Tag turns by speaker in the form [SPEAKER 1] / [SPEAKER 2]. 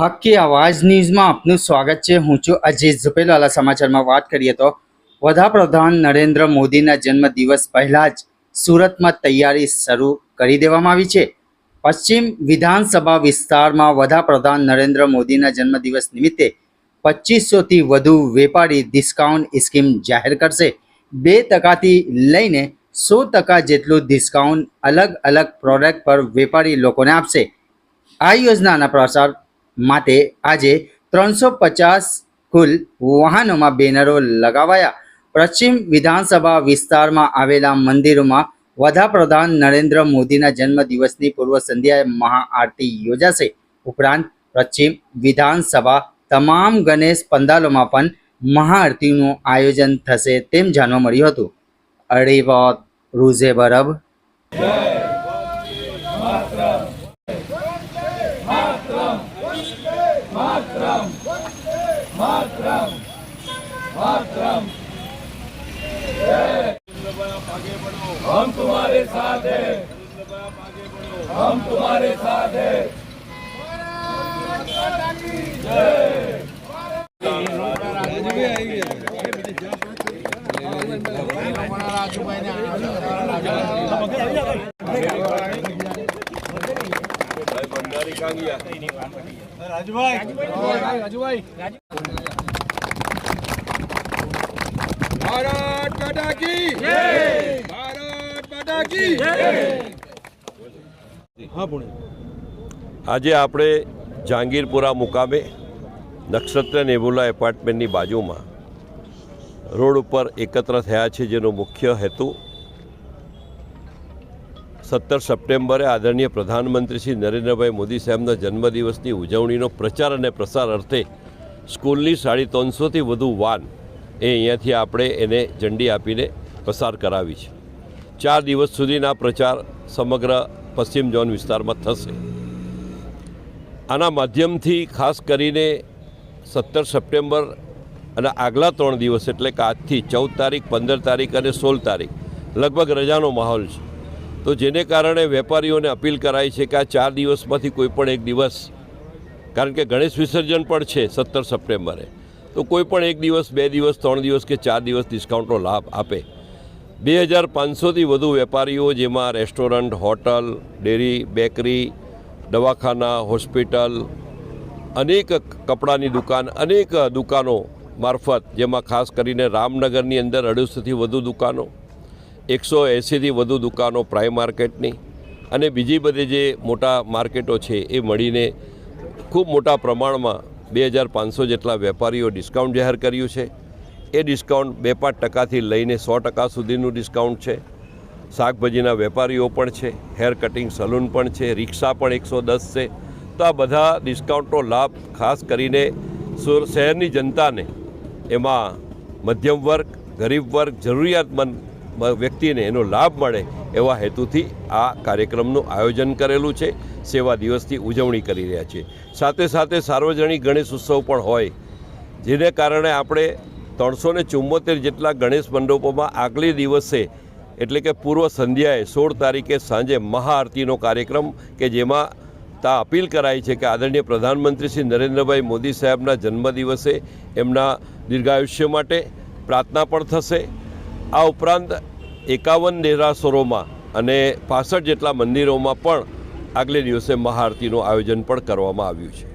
[SPEAKER 1] હક્કી આવાજ ન્યૂઝમાં આપનું સ્વાગત છે. હું છું અજીત ઝુપેલાલા. સમાચારમાં વાત કરીએ તો વડાપ્રધાન નરેન્દ્ર મોદીના જન્મદિવસ પહેલાં જ સુરતમાં તૈયારી શરૂ કરી દેવામાં આવી છે. પશ્ચિમ વિધાનસભા વિસ્તારમાં વડાપ્રધાન નરેન્દ્ર મોદીના જન્મદિવસ નિમિત્તે પચીસોથી વધુ વેપારી ડિસ્કાઉન્ટ સ્કીમ જાહેર કરશે. બે ટકાથી લઈને સો ટકા જેટલું ડિસ્કાઉન્ટ અલગ અલગ પ્રોડક્ટ પર વેપારી લોકોને આપશે. આ યોજનાના પ્રસાર માટે આજે ત્રણસો પચાસ કુલ વાહનોમાં બેનરો લગાવાયા. પશ્ચિમ વિધાનસભા વિસ્તારમાં આવેલા મંદિરોમાં વડાપ્રધાન નરેન્દ્ર મોદીના જન્મદિવસની પૂર્વ સંધ્યાએ મહાઆરતી યોજાશે. ઉપરાંત પશ્ચિમ વિધાનસભા તમામ ગણેશ પંડાલોમાં પણ મહાઆરતીનું આયોજન થશે તેમ જાણવા મળ્યું હતું. અડીવાદ રૂઝે બરબ
[SPEAKER 2] हम तुम्हारे साथ हैं भारत माता की भारत હા
[SPEAKER 3] આજે આપણે જહાંગીરપુરા મુકામે નક્ષત્ર નેબુલા એપાર્ટમેન્ટની બાજુમાં રોડ ઉપર એકત્ર થયા છે, જેનો મુખ્ય હેતુ સત્તર સપ્ટેમ્બરે આદરણીય પ્રધાનમંત્રી શ્રી નરેન્દ્રભાઈ મોદી સાહેબના જન્મદિવસની ઉજવણીનો પ્રચાર અને પ્રસાર અર્થે સ્કૂલની સાડી ત્રણસોથી વધુ વાન એ અહીંયાથી આપણે એને ઝંડી આપીને પસાર કરાવી છે. ચાર દિવસ સુધીના પ્રચાર સમગ્ર પશ્ચિમ ઝોન વિસ્તારમાં થશે. આના માધ્યમથી ખાસ કરીને સત્તર સપ્ટેમ્બર અને આગલા ત્રણ દિવસ એટલે કે આજથી ચૌદ તારીખ, પંદર તારીખ અને સોળ તારીખ લગભગ રજાનો માહોલ છે. તો જેને કારણે વેપારીઓને અપીલ કરાઈ છે કે આ ચાર દિવસમાંથી કોઈ પણ એક દિવસ, કારણ કે ગણેશ વિસર્જન પણ છે સત્તર સપ્ટેમ્બરે, તો કોઈ પણ એક દિવસ, બે દિવસ, ત્રણ દિવસ કે ચાર દિવસ ડિસ્કાઉન્ટનો લાભ આપે. બે હજાર પાંચસોથી વધુ વેપારીઓ જેમાં રેસ્ટોરન્ટ, હોટલ, ડેરી, બેકરી, દવાખાના, હોસ્પિટલ, અનેક કપડાની દુકાન, અનેક દુકાનો મારફત, જેમાં ખાસ કરીને રામનગરની અંદર અઢીસોથી વધુ દુકાનો, એકસો એંસીથી વધુ દુકાનો પ્રાઇમ માર્કેટની અને બીજી બધી જે મોટા માર્કેટો છે એ મળીને ખૂબ મોટા પ્રમાણમાં બે હજાર પાંચસો જેટલા વેપારીઓ ડિસ્કાઉન્ટ જાહેર કર્યું છે. એ ડિસ્કાઉન્ટ બે પાંચ ટકાથી લઈને સો ટકા સુધીનું ડિસ્કાઉન્ટ છે. શાકભાજીના વેપારીઓ પણ છે હેર કટિંગ સલૂન પણ છે, રિક્ષા પણ એકસો દસ છે. તો આ બધા ડિસ્કાઉન્ટનો લાભ ખાસ કરીને શહેરની જનતાને. એમાં મધ્યમ વર્ગ, ગરીબ વર્ગ, જરૂરિયાતમંદ વ્યક્તિને એનો લાભ મળે એવા હેતુથી આ કાર્યક્રમનું આયોજન કરેલું છે. સેવા દિવસની ઉજવણી કરી રહ્યા છીએ સાથે સાથે સાર્વજનિક ગણેશ ઉત્સવ પણ હોય, જેને કારણે આપણે ત્રણસો ને ચુમ્મોતેર જેટલા ગણેશ મંડપોમાં આગલી દિવસે, એટલે કે પૂર્વ સંધ્યાએ સોળ તારીખે સાંજે મહાઆરતીનો કાર્યક્રમ કે જેમાં તા અપીલ કરાઈ છે કે આદરણીય પ્રધાનમંત્રી શ્રી નરેન્દ્રભાઈ મોદી સાહેબના જન્મદિવસે એમના દીર્ઘાયુષ્ય માટે પ્રાર્થના પણ થશે. આ ઉપરાંત એકાવન દેરાસરોમાં અને પાસઠ જેટલા મંદિરોમાં પણ આગલે દિવસે મહાઆરતીનું આયોજન પણ કરવામાં આવ્યું છે.